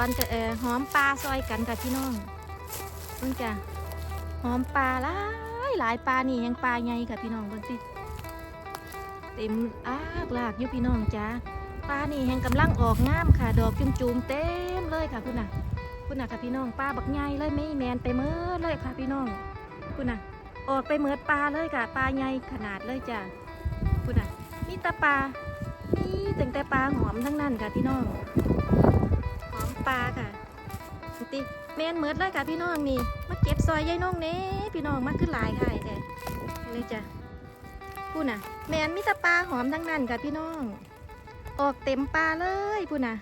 อนกับเออหอมปลาซอยกันค่ะพี่น้องเบิ่งจ้ะหอมปลาหลายหลายปลานี่ยังปลาใหญ่ค่ะพี่น้องเบิ่งสิเต็มอากลากอยู่พี่น้องจ้าปลานี่แหงกำลังออกงามค่ะ ดอกจุมจูมๆเต็มเลยค่ะคุณน่ะคุณน่ะค่ะพี่น้องปลาบักใหญ่เลยไม่แมนไปเมื่อเลยค่ะพี่น้องคุณน่ะออกไปเมือดปลาเลยค่ะปลาใหญ่ขนาดเลยจ้ะคุณน่ะมีแตาปลามีแต่งแต่ปลาหอมทั้งนั้นค่ะพี่น้อง ปลาค่ะติแมนเมือดเลยค่ะพี่น้องนี่มาเก็บซอยยายน้องเน่พี่น้องมาขึ้นหลายค่ะไอ้แต่เลยจ้ะพูดน่ะแมนมีต่ปลาหอมทั้งนั้นค่ะพี่น้อง ออกเต็มปลาเลยพูดน่ะ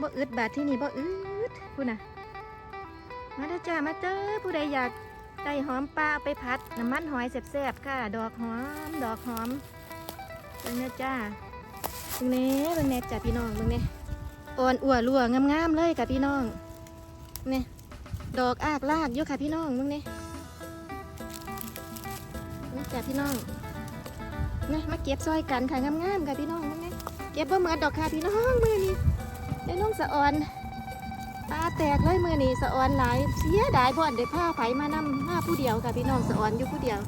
บ่อึดบาดที่นี่บ่อึดพูดน่ะมาเด้อจ้ามาเจอผู้ใดอยากได้หอมปลาไปผัดน้ำมันหอยแซ่บๆค่ะ ดอกหอม ดอกหอมเบิ่งเนื้อจ้าเบิ่งเน่เบิ่งเน่จ้าพี่น้องเบิ่งเน่ อ่อนอั่วรั่วงามๆเลยค่ะพี่น้องเนี่ยดอกอากลากอยู่ค่ะพี่น้องเบิ่งเน่นี่จ้าพี่น้องนี่มาเก็บซอยกันค่ะงามๆค่ะพี่น้องเบิ่งเน่เก็บบ่เหมือนดอกค่ะพี่น้องมือนี้ได้น้องสะออนตาแตกเลยมือนี่สะออนหลายเสียดายบ่อนได้ผ้าไผมานำมาผู้เดียวค่ะพี่น้องสะออนอยู่ผู้เดียว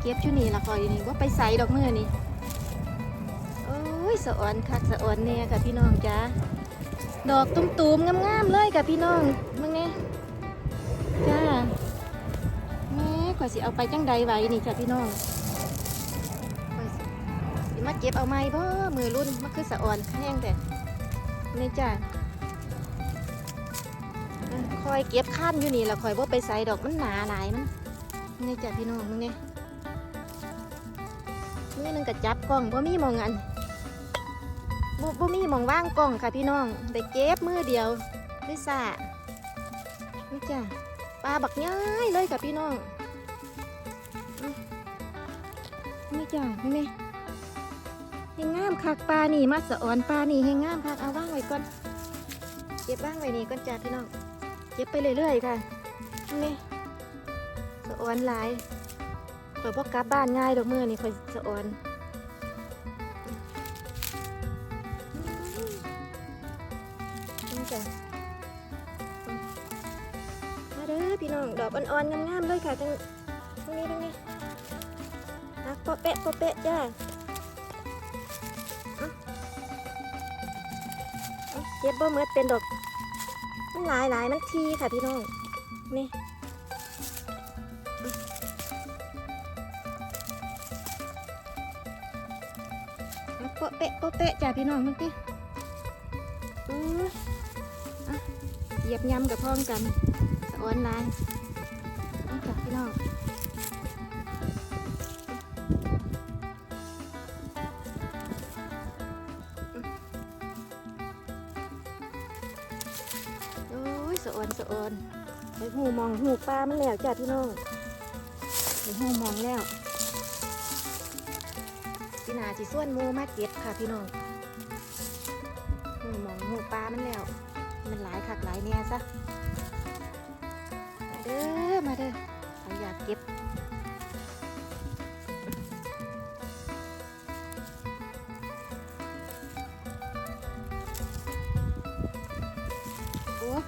เก็บชุนี่ละคอยนี่ว่าไปใส่ดอกมือนี้ ยสะออนคักสะออนแน่ค่ะพี่น้องจ้าดอกตุ้มๆงามๆเลยค่ะพี่น้องมึงเนี่ยจ้าแม่กว่าสิเอาไปจังใดไว้นี่ค่ะพี่น้องสิมาเก็บเอาไม้บ่มือรุ่นมันคือสะออนแห้งแต่นี่จ้ะอะคอยเก็บข้านอยู่นี่ละคอยว่าไปใส่ดอกมันหนาหลายมันนี่จ้ะพี่น้องมึงเนี่ยมือหนึงกับจับกล้องบ่มีมองอัน บ่บ่มีหมองว่างกล้องค่ะพี่น้องได้เก็บมือเดียวได้สะนี่จ้ะปลาบักย้ายเลยค่ะพี่น้องอืมนี่จ้ะนี่นี่เฮงงามคักปลานี่มาสะออนปลานี่เฮงงามคักเอาว่างไว้ก่อนเก็บว่างไว้นี่ก่อนจ้าพี่น้องเก็บไปเรื่อยๆค่ะนี่สะออนหลายเปิดพวกกลับบ้านง่ายดอกมือนี่คอยสะออน อพี่น้องดอกอ่อนๆงามๆเลยค่ะทั้งทั้งนี้ทั้งนี้นะปะเปะปะเปะจ้าเก็บบ่เมื่อเป็นดอกมันหลายหลายมันทีค่ะพี่น้องนี่โปะเปะโปะเปะจ้ะพี่น้องมึงติเหยียบย้ำกับพ้องกันสะออนลาย พี่น้องโอ้ยสะออนสะออนไปหูมองหูปลามันแล้วจ้ะพี่น้องไปหูมองแล้วพี่นาสิส่วนมูมาเก็บค่ะพี่น้อง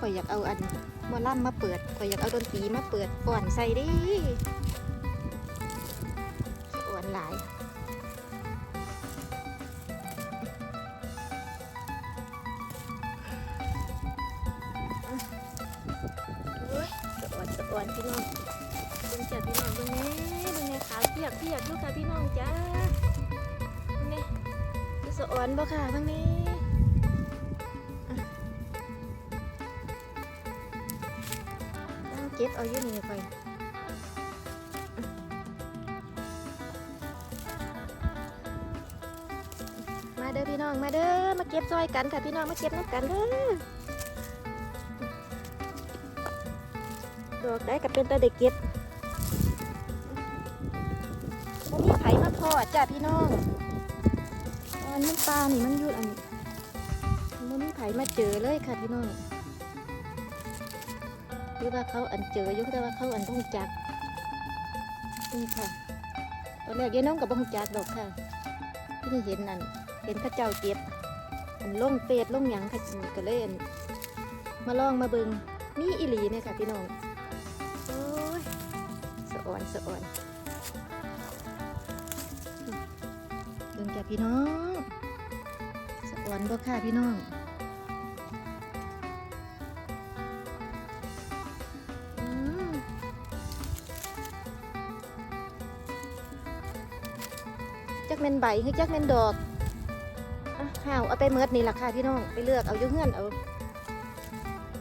ข่อยอยากเอาอันมอล่ำมาเปิดข่อยอยากเอาดนตรีมาเปิดก่อนใส่ดิอวนหลายอ้ยสะอนออนพี่น้องเบิ่งจ้ะพี่น้องเบิ่งน่เบิ่งแหน่ขาวเปียกเปียกอยู่ค่ะพี่น้องจ้าเบิ่งน่คือสะออนบ่ค่ะเบิ่งแหน่ ก็บเอาอยู่นี่ไปมาเด้อพี่น้องมาเด้อมาเก็บซอยกันค่ะพี่น้องมาเก็บน้ำกันเด้อดอกได้กับเป็นตาเด็กเก็บบ่มีไผมาพอจ้ะพี่น้องอันน้ปลานี่มันยุดอันนี้บ่มีไผมาเจอเลยค่ะพี่น้อง หรือว่าเขาอันเจออยู่แต่ว่าเขาอันต้องจักนี่ค่ะตอนแรกยายน้องกับบ้องจักดอกค่ะที่เห็นนั่นเห็นเข้าเจ้าเก็บอันล่งเฟซลงหยังค่ะจิก็เลยอันมาลองมาเบิงมีอีหลีเนี่ยค่ะพี่น้องโอ้ยสะอ่อนสะอ่อนเบิงจ้ะพี่น้องสะอ่อนบ่ค่ะพี่น้อง แม่นใบคือจักแม่นดอกอะห่าวเอาไปเมิดนี่ล่ะค่ะพี่น้องไปเลือกเอายู่เงื่อนเอา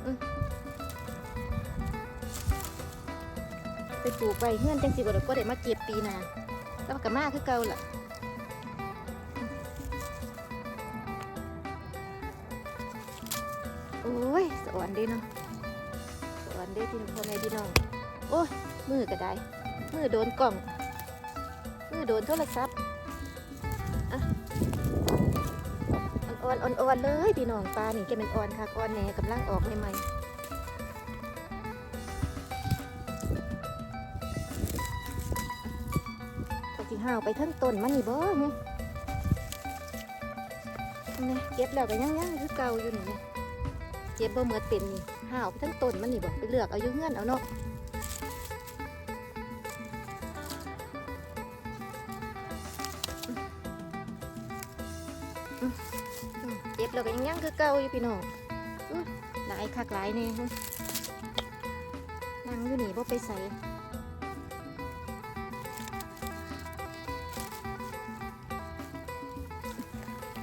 อไปปลูกใบเงื่อนจังสิบ่ได้ก็ได้มาเก็บปีนาแล้วก็มาคือเก่าล่ะโอ้ยสวรรค์เด้เนาะสวรรค์เด้พี่พ่อแม่พี่น้องโอ้ยมือก็ได้มือโดนกล่องมือโดนโทรศัพท์ อ่อนๆอ่อนๆเลยพี่น้องปลานี่แกเป็นอ่อนค่ะอ่อนแหน่กำลังออกใหม่ๆเขาสิห่าวไปทั้งต้นมันนี่บ่เนี่ยนี่เก็บแล้วก็ยังยังคือเก่าอยู่นี่เนี่ยเก็บบ่เหมือดเป็นนี่ห่าวไปทั้งต้นมันนี่บ่ไปเลือกเอาอยู่เงื่อนเอาเนาะ แล้วก็ยังยังคือเก่าอยู่พี่น้องหลายคักหลายแน่ฮึนั่งอยู่นี่บ่ไปใส่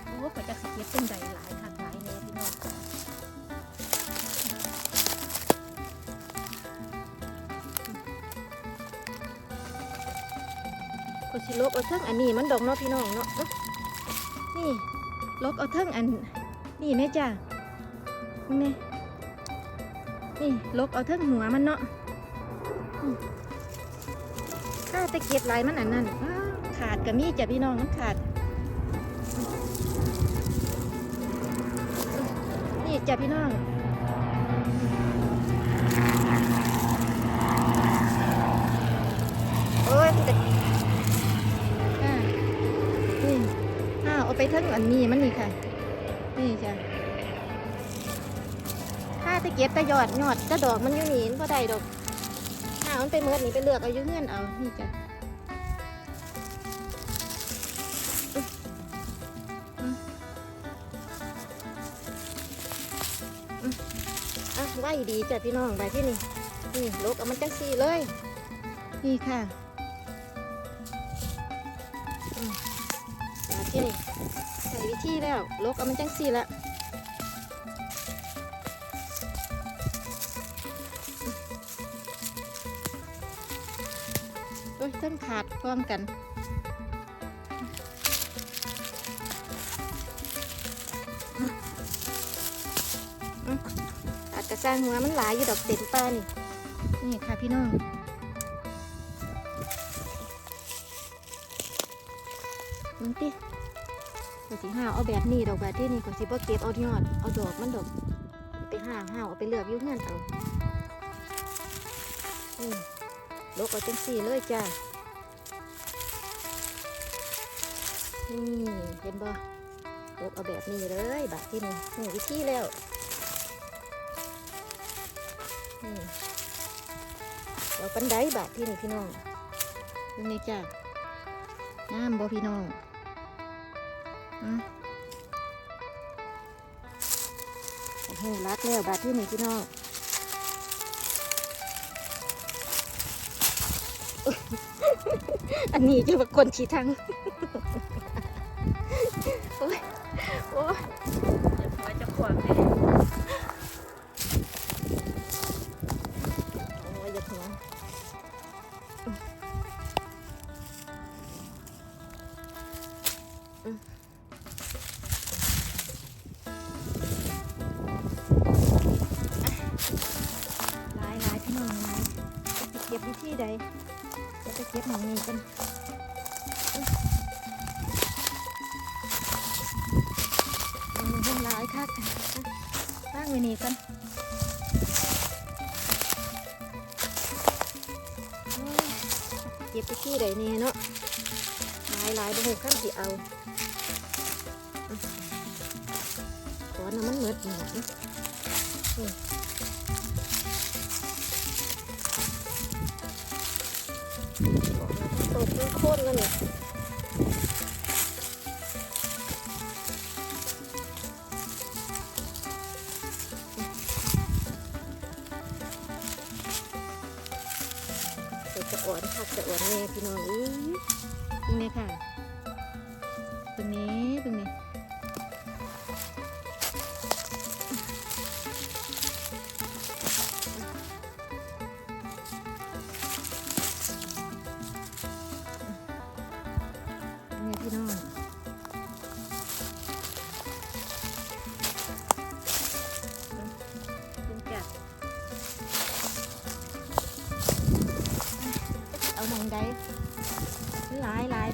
โอ้ก็จะสเก็บเป็นใดหลายคักหลายแน่พี่น้องก็สิลบเอาเทิงอันนี้มันดอกเนาะพี่น้องเนาะนี่ลบเอาเทิงอัน นี่แม่จ้านี่นี่ลบเอาเทิงหัวมันเนาะถ้าตะเกียบลายมันอันนั้นขาดกับมีจ้ะพี่น้องมันขาด นี่จ้ะพี่น้องโอ้ยมันจะอ่านี่อ้าวเอาไปทั้งอันนี้มันนี่ค่ะ นี่จ้ะถ้าตะเกียบตะยอดยอดตะดอกมันอยู่นี่พอได้ดอกอ้ามันไปเมื่อนี่ไปเลือกเอาอยู่เงื่อนเอานี่จ้ะอุ๊ยอืมอืมอะไหวดีจ้ะพี่น้องไปที่นี่นี่ลกเอามันจังสีเลย นี่ค่ะอืมมาที่นี่ ใส่แล้วลกเอามันจังสี่ละโอ้ยต้นขาดพร้อมกันอาจจะสร้างหัวมันหลายอยู่ดอกเต็มปลานี่ นี่ค่ะพี่น้องมึงติ ก็สิห้าวเอาแบบนี้ดอกแบบที่นี่ก็สิบ่เก็บเอายอดเอาดอกมันดอกไปห้างห้าวเอาไปเลือกยุ่งเงินเอาอืมลกเอาจังสี่เลยจ้านี่เห็นบ่ลกเอาแบบนี้เลยแบบที่นี่นี่วิธีแล้วนี่เอาปันไดบาทที่นี่พี่น้องนี่จ้ะน้ำบ่พี่น้อง โอ้โหรักแล้วบาทที่นี่พี่น้องอันนี้จะเป็นคนชี้ทางโอ้ยโอ้ยจะขวางเลย ไปเก็บหมองนี้กันมอืมเพิ่นลายคักตั้งไว้นี่กันเก็บไปที่ใดเนี่เนาะหลายหลายบุกข้ามสิเอาอืมอนน่ะมันเหมือดหนา กมัน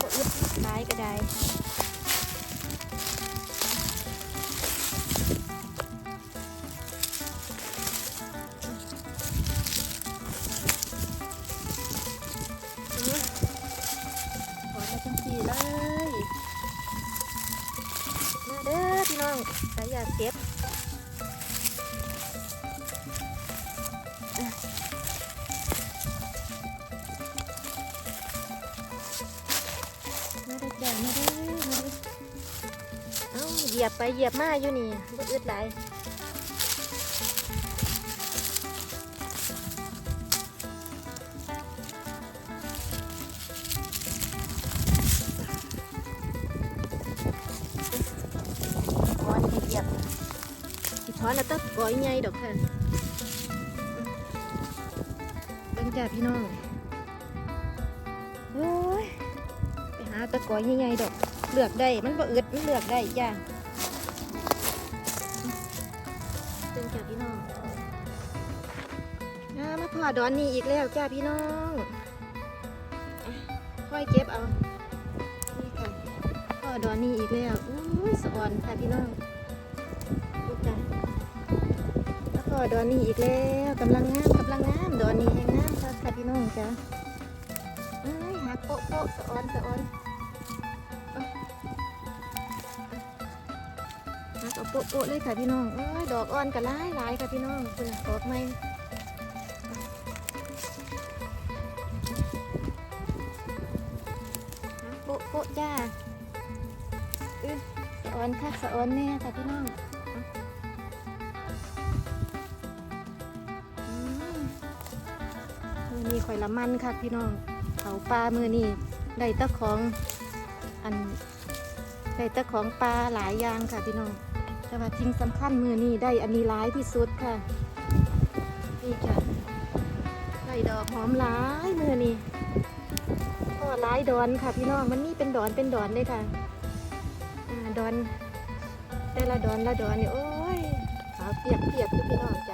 ก็อึดไลายก็ได้ เอ้าเหยียบไปเหยียบมาอยู่นี่บ่อึดหลายก้อนให้เหยียบสิถอนแล้วต้องก้อยใหญ่ดอกค่ะเบิ่งจ้าพี่น้องโอ้ย ไปหาตะกอยใหญ่ๆดอก เลือกได้ มันบ่อึดมันเลือกได้จ้า อดอนนี่อีกแล้วจ้าพี่น้องค่อยเก็บเอานี่ค่ะพอดอนนี่อีกแล้วอุ้ยสะออนค่ะพี่น้องลูกจ้าแล้วพอดอนนี่อีกแล้วกำลังงามกำลังงามดอนนี่แห่งงามค่ะค่ะพี่น้องจ้าเอ้ยหักโป๊ะโป๊ะสะออนสะออนหักเอาโป๊ะโป๊ะเลยค่ะพี่น้องเอ้ยดอกอ่อนก็หลายหลายค่ะพี่น้องคุณดอกไม้ กโปะโปะจ้าอือสะออนค่ะสะอ่อนแน่ค่ะพี่น้องมือนี้ข่อยละมันค่ะพี่น้องเขาปลามือนี้ได้ตะของอันได้ต่ของปลาหลายอย่างค่ะพี่น้อง แต่ว่าทิ้งสำคัญมือนี้ได้อันนี้ร้ายที่สุดค่ะนี่ค่ะได้ดอกหอมหลายมือนี้ ก็หลายดอนค่ะพี่น้องมันมีเป็นดอนเป็นดอนเลยค่ะดอนแต่ละดอนละดอนเนี่ยโอ้ยขาวเปียกเปียกพี่น้องจ้ะ